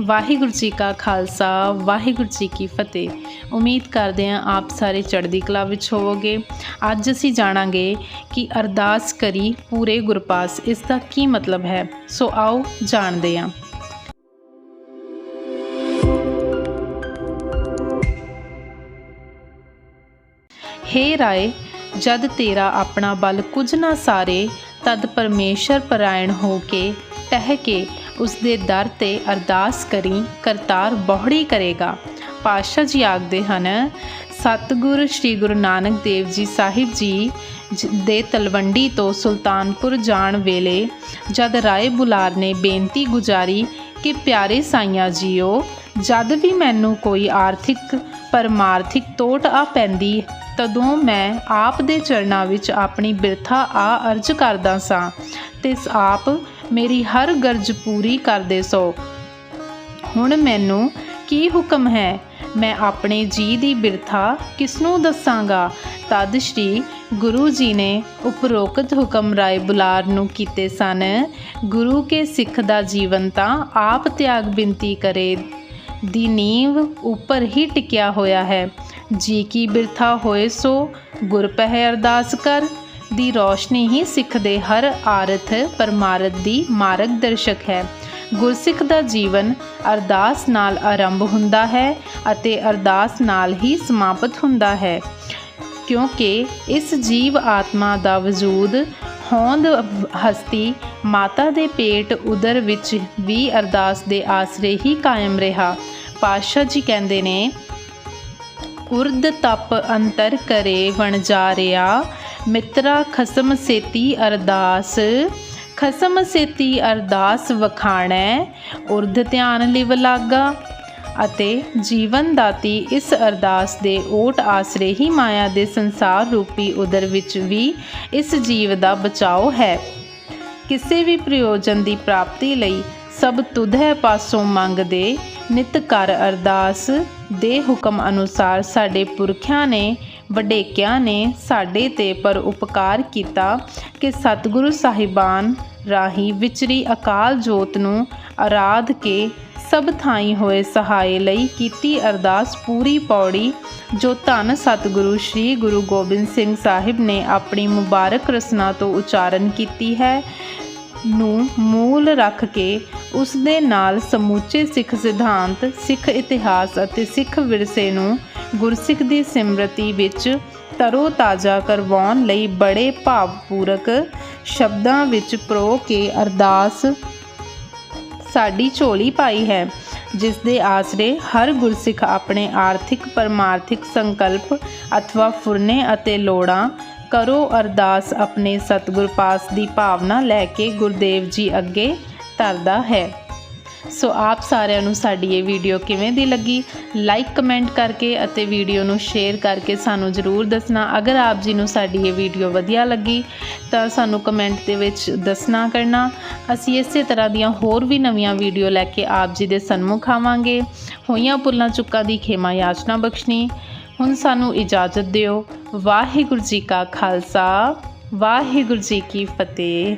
ਵਾਹਿਗੁਰੂ ਜੀ ਕਾ ਖਾਲਸਾ, ਵਾਹਿਗੁਰੂ ਜੀ ਕੀ ਫਤਿਹ। ਉਮੀਦ ਕਰਦੇ ਹਾਂ ਆਪ ਸਾਰੇ ਚੜ੍ਹਦੀ ਕਲਾ ਵਿੱਚ ਹੋਵੋਗੇ। ਅੱਜ ਅਸੀਂ ਜਾਣਾਂਗੇ ਕਿ ਅਰਦਾਸ ਕਰੀ ਪੂਰੇ ਗੁਰਪਾਸ, ਇਸ ਦਾ ਕੀ ਮਤਲਬ ਹੈ? ਸੋ ਆਓ ਜਾਣਦੇ ਹਾਂ। ਹੇ ਰਾਏ, ਜਦ ਤੇਰਾ ਆਪਣਾ ਬਲ ਕੁਝ ਨਾ ਸਾਰੇ, ਤਦ ਪਰਮੇਸ਼ਰ ਪਰਾਇਣ ਹੋ ਕੇ ਟਹਿ ਕੇ ਉਸ ਦੇ ਦਰ ਤੇ ਅਰਦਾਸ ਕਰੀ, ਕਰਤਾਰ ਬੋਹੜੀ ਕਰੇਗਾ। ਪਾਤਸ਼ਾਹ ਜੀ ਆਖਦੇ ਹਨ, ਸਤਿਗੁਰ ਸ੍ਰੀ ਗੁਰੂ ਨਾਨਕ ਦੇਵ ਜੀ ਸਾਹਿਬ ਜੀ ਜ- ਦੇ ਤਲਵੰਡੀ ਤੋਂ ਸੁਲਤਾਨਪੁਰ ਜਾਣ ਵੇਲੇ ਜਦ ਰਾਏ ਬੁਲਾਰ ਨੇ ਬੇਨਤੀ ਗੁਜਾਰੀ ਕਿ ਪਿਆਰੇ ਸਾਈਆਂ ਜੀਓ, ਜਦ ਵੀ ਮੈਨੂੰ ਕੋਈ ਆਰਥਿਕ, ਪਰਮਾਰਥਿਕ ਤੋਟ ਆ ਪੈਂਦੀ, ਤਦੋਂ ਮੈਂ ਆਪ ਦੇ ਚਰਨਾਂ ਵਿੱਚ ਆਪਣੀ ਬਿਰਥਾ ਆ ਅਰਜ ਕਰਦਾ ਸਾਂ। ਤੇ ਆਪ ਮੇਰੀ ਹਰ ਗਰਜ ਪੂਰੀ ਕਰਦੇ ਸੋ। ਹੁਣ ਮੈਨੂੰ ਕੀ ਹੁਕਮ ਹੈ? ਮੈਂ ਆਪਣੇ ਜੀ ਦੀ ਬਿਰਥਾ ਕਿਸ ਨੂੰ ਦੱਸਾਂਗਾ? ਤਦ ਸ਼੍ਰੀ ਗੁਰੂ ਜੀ ਨੇ ਉਪਰੋਕਤ ਹੁਕਮ ਰਾਏ ਬੁਲਾਰ ਨੂੰ ਕੀਤੇ ਸਨ, ਗੁਰੂ ਕੇ ਸਿੱਖ ਦਾ ਜੀਵਨ ਤਾਂ ਆਪ ਤਿਆਗ ਬਿੰਤੀ ਕਰੇ। ਦੀ ਨੀਂਵ ਉੱਪਰ ਹੀ ਟਿਕਿਆ ਹੋਇਆ ਹੈ। ਜੀ ਕੀ ਬਿਰਥਾ ਹੋਏ ਸੋ, ਗੁਰ ਪਹਿ ਅਰਦਾਸ ਕਰ। ਦੀ ਰੋਸ਼ਨੀ ਹੀ ਸਿੱਖ ਦੇ ਹਰ ਆਰਥ ਪਰਮਾਰਥ ਦੀ ਮਾਰਗ ਦਰਸ਼ਕ ਹੈ। ਗੁਰਸਿੱਖ ਦਾ ਜੀਵਨ ਅਰਦਾਸ ਨਾਲ ਆਰੰਭ ਹੁੰਦਾ ਹੈ ਅਤੇ ਅਰਦਾਸ ਨਾਲ ਹੀ ਸਮਾਪਤ ਹੁੰਦਾ ਹੈ। ਕਿਉਂਕਿ ਇਸ ਜੀਵ ਆਤਮਾ ਦਾ ਵਜੂਦ ਹੋਂਦ ਹਸਤੀ ਮਾਤਾ ਦੇ ਪੇਟ ਉਦਰ ਵਿੱਚ ਵੀ ਅਰਦਾਸ ਦੇ ਆਸਰੇ ਹੀ ਕਾਇਮ ਰਿਹਾ। ਪਾਤਸ਼ਾਹ ਜੀ ਕਹਿੰਦੇ ਨੇ ਉਰਦ ਤਪ ਅੰਤਰ ਕਰੇ ਵਣਜਾਰਿਆ ਮਿੱਤਰਾ ਖਸਮ ਸੇਤੀ ਅਰਦਾਸ। ਖਸਮ ਸੇਤੀ ਅਰਦਾਸ ਵਖਾਣੈ, ਉਰਧ ਧਿਆਨ ਲਿਵ ਲਾਗਾ। ਅਤੇ ਜੀਵਨ ਦਾਤੀ ਇਸ ਅਰਦਾਸ ਦੇ ਓਟ ਆਸਰੇ ਹੀ ਮਾਇਆ ਦੇ ਸੰਸਾਰ ਰੂਪੀ ਉਦਰ ਵਿੱਚ ਵੀ ਇਸ ਜੀਵ ਦਾ ਬਚਾਓ ਹੈ। ਕਿਸੇ ਵੀ ਪ੍ਰਯੋਜਨ ਦੀ ਪ੍ਰਾਪਤੀ ਲਈ ਸਭ ਤੁਧੈ ਪਾਸੋਂ ਮੰਗਦੇ ਨਿਤ ਕਰ ਅਰਦਾਸ। ਦੇ ਹੁਕਮ ਅਨੁਸਾਰ ਸਾਡੇ ਪੁਰਖਿਆਂ ਨੇ, ਵਡੇਕਿਆਂ ਨੇ ਸਾਡੇ ਤੇ ਪਰ ਉਪਕਾਰ ਕੀਤਾ ਕਿ ਸਤਿਗੁਰੂ ਸਾਹਿਬਾਨ ਰਾਹੀਂ ਵਿਚਰੀ ਅਕਾਲ ਜੋਤ ਨੂੰ ਆਰਾਧ ਕੇ ਸਭ ਥਾਈ ਹੋਏ ਸਹਾਇ ਲਈ ਕੀਤੀ ਅਰਦਾਸ ਪੂਰੀ ਪੌੜੀ, ਜੋ ਧੰਨ ਸਤਿਗੁਰੂ ਸ੍ਰੀ ਗੁਰੂ ਗੋਬਿੰਦ ਸਿੰਘ ਸਾਹਿਬ ਨੇ ਆਪਣੀ ਮੁਬਾਰਕ ਰਸਨਾ ਤੋਂ ਉਚਾਰਨ ਕੀਤੀ ਹੈ, ਨੂੰ ਮੂਲ ਰੱਖ ਕੇ ਉਸ ਦੇ ਨਾਲ ਸਮੁੱਚੇ ਸਿੱਖ ਸਿਧਾਂਤ, ਸਿੱਖ ਇਤਿਹਾਸ ਅਤੇ ਸਿੱਖ ਵਿਰਸੇ ਨੂੰ ਗੁਰਸਿੱਖ ਦੀ ਸਿਮਰਤੀ ਵਿੱਚ ਤਰੋ ਤਾਜ਼ਾ ਕਰਵਾਉਣ ਲਈ ਬੜੇ ਭਾਵਪੂਰਕ ਸ਼ਬਦਾਂ ਵਿੱਚ ਪ੍ਰੋ ਕੇ ਅਰਦਾਸ ਸਾਡੀ ਝੋਲੀ ਪਾਈ ਹੈ ਜਿਸ ਦੇ ਆਸਰੇ ਹਰ ਗੁਰਸਿੱਖ ਆਪਣੇ ਆਰਥਿਕ, ਪਰਮਾਰਥਿਕ ਸੰਕਲਪ ਅਥਵਾ ਫੁਰਨੇ ਅਤੇ ਲੋੜਾਂ ਕਰੋ ਅਰਦਾਸ ਆਪਣੇ ਸਤਿਗੁਰ ਪਾਸ ਦੀ ਭਾਵਨਾ ਲੈ ਕੇ ਗੁਰਦੇਵ ਜੀ ਅੱਗੇ ਧਰਦਾ ਹੈ। ਸੋ ਆਪ ਸਾਰਿਆਂ ਨੂੰ ਸਾਡੀ ਇਹ ਵੀਡੀਓ ਕਿਵੇਂ ਦੀ ਲੱਗੀ? ਲਾਈਕ ਕਮੈਂਟ ਕਰਕੇ ਅਤੇ ਵੀਡੀਓ ਨੂੰ ਸ਼ੇਅਰ ਕਰਕੇ ਸਾਨੂੰ ਜ਼ਰੂਰ ਦੱਸਣਾ। ਅਗਰ ਆਪ ਜੀ ਨੂੰ ਸਾਡੀ ਇਹ ਵੀਡੀਓ ਵਧੀਆ ਲੱਗੀ, ਤਾਂ ਸਾਨੂੰ ਕਮੈਂਟ ਦੇ ਵਿੱਚ ਦੱਸਣਾ ਕਰਨਾ। ਅਸੀਂ ਇਸੇ ਤਰ੍ਹਾਂ ਦੀਆਂ ਹੋਰ ਵੀ ਨਵੀਆਂ ਵੀਡੀਓ ਲੈ ਕੇ ਆਪ ਜੀ ਦੇ ਸਨਮੁਖ ਆਵਾਂਗੇ। ਹੋਈਆਂ ਪੁੱਲਾਂ ਚੁੱਕਾਂ ਦੀ ਖੇਮਾ ਯਾਚਨਾ ਬਖਸ਼ਣੀ। ਹੁਣ ਸਾਨੂੰ ਇਜਾਜ਼ਤ ਦਿਓ। ਵਾਹਿਗੁਰੂ ਜੀ ਕਾ ਖਾਲਸਾ, ਵਾਹਿਗੁਰੂ ਜੀ ਕੀ ਫਤਿਹ।